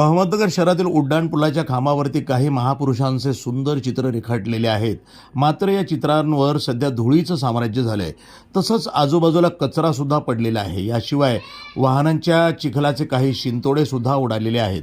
अहमदनगर शहरातील उड्डाणपुलाच्या खांबावरती काही महापुरुषांचे सुंदर चित्र रेखाटलेले आहेत. मात्र या चित्रांवर सध्या धुळीचं साम्राज्य झालं आहे तसंच आजूबाजूला कचरासुद्धा पडलेला आहे. याशिवाय वाहनांच्या चिखलाचे काही शिंतोडेसुद्धा उडालेले आहेत.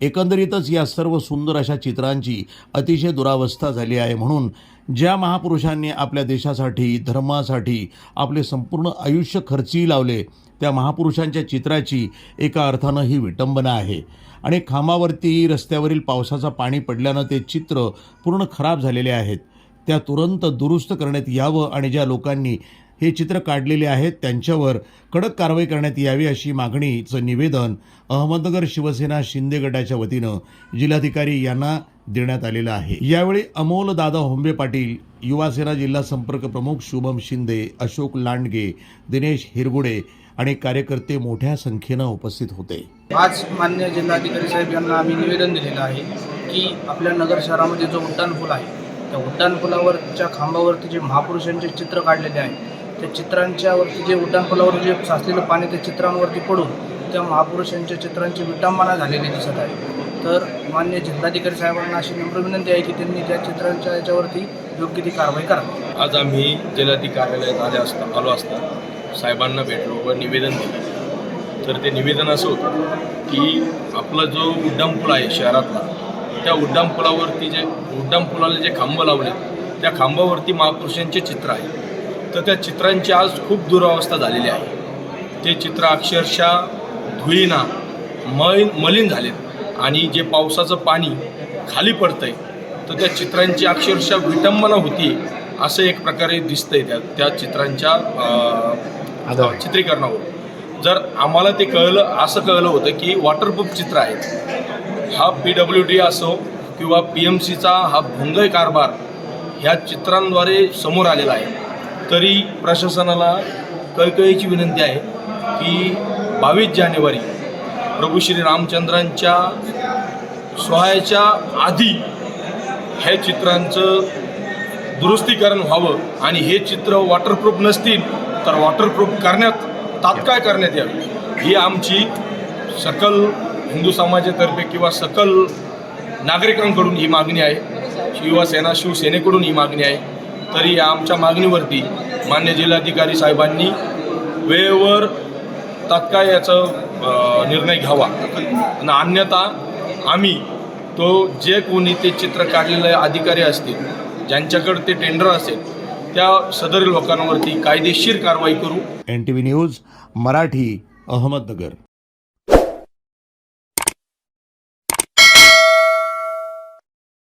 एकंदरीतच या सर्व सुंदर अशा चित्रांची अतिशय दुरावस्था झाली आहे म्हणून ज्या महापुरुषांनी आपल्या देशासाठी धर्मासाठी आपले संपूर्ण आयुष्य खर्ची लावले त्या महापुरुषांच्या चित्राची एका अर्थानं ही विटंबना आहे. आणि खांबावरती रस्त्यावरील पावसाचं पाणी पडल्यानं ते चित्र पूर्ण खराब झालेले आहेत. त्या तुरंत दुरुस्त करण्यात यावं आणि ज्या लोकांनी हे चित्र काढलेले आहेत त्यांच्यावर कडक कारवाई करण्यात यावी अशी मागणीचं निवेदन अहमदनगर शिवसेना शिंदे गटाच्या वतीनं जिल्हाधिकारी यांना देण्यात आलेलं आहे. यावेळी अमोल दादा होंबे पाटील युवासेना जिल्हा संपर्क प्रमुख शुभम शिंदे अशोक लांडगे दिनेश हिरगुडे आणि कार्यकर्ते मोठ्या संख्येनं उपस्थित होते. आज मान्य जिल्हाधिकारी साहेब यांना आम्ही निवेदन दिलेलं आहे की आपल्या नगर शहरामध्ये जो उड्डाणपूल आहे त्या उड्डाणपुलावरच्या खांबावरती जे महापुरुषांचे चित्र काढलेले आहे त्या चित्रांच्यावरती जे उड्डाणपुलावर जे साचलेलं पाणी त्या चित्रांवरती पडून त्या महापुरुषांच्या चित्रांची विटंबना झालेली दिसत आहे. तर मान्य जिल्हाधिकारी साहेबांना अशी नम्र विनंती आहे की त्यांनी त्या चित्रांच्या याच्यावरती योग्य ती कारवाई करा. आज आम्ही जिल्हाधिकारी कार्यालयात आले असता आलो असता साहेबांना भेटलो व निवेदन दिलं. तर ते निवेदन असं होतं की आपला जो उड्डाणपूल आहे शहरातला त्या उड्डाणपुलावरती जे उड्डाणपुलाला जे खांब लावले त्या खांबावरती महापुरुषांचे चित्र आहे. तर त्या चित्रांची आज खूप दुरावस्था झालेली आहे. ते चित्र अक्षरशः धुळीना मै मलिन झालेत. आणि जे पावसाचं पाणी खाली पडतंय तर त्या चित्रांची अक्षरशः विटंबना होती असं एक प्रकारे दिसतंय त्या त्या चित्रांच्या चित्रीकरणावर जर आम्हाला ते कळलं असं कळलं होतं की वॉटरप्रूफ चित्र आहेत हा पी डब्ल्यू डी असो किंवा पी एम सीचा हा भोंगय कारभार ह्या चित्रांद्वारे समोर आलेला आहे. तरी प्रशासनाला कळकळीची विनंती आहे की बावीस जानेवारी प्रभू श्री रामचंद्रांच्या सोहळ्याच्या आधी हे चित्रांचं दुरुस्तीकरण व्हावं आणि हे चित्र वॉटरप्रूफ नसतील तर वॉटरप्रूफ करण्यात तात्काळ करण्यात यावी. ही आमची सकल हिंदू समाजातर्फे किंवा सकल नागरिकांकडून ही मागणी आहे. शिवसेना शिवसेनेकडून ही मागणी आहे. तरी या आमच्या मागणीवरती मान्य जिल्हाधिकारी साहेबांनी वेळेवर तात्काळ याचं निर्णय घ्यावा. आणि अन्यथा आम्ही तो जे कोणी ते चित्र काढलेले अधिकारी असतील ज्यांच्याकडे ते टेंडर असेल त्या सदर लोकांवरती कायदेशीर कारवाई करू. N T V news Marathi Ahmednagar.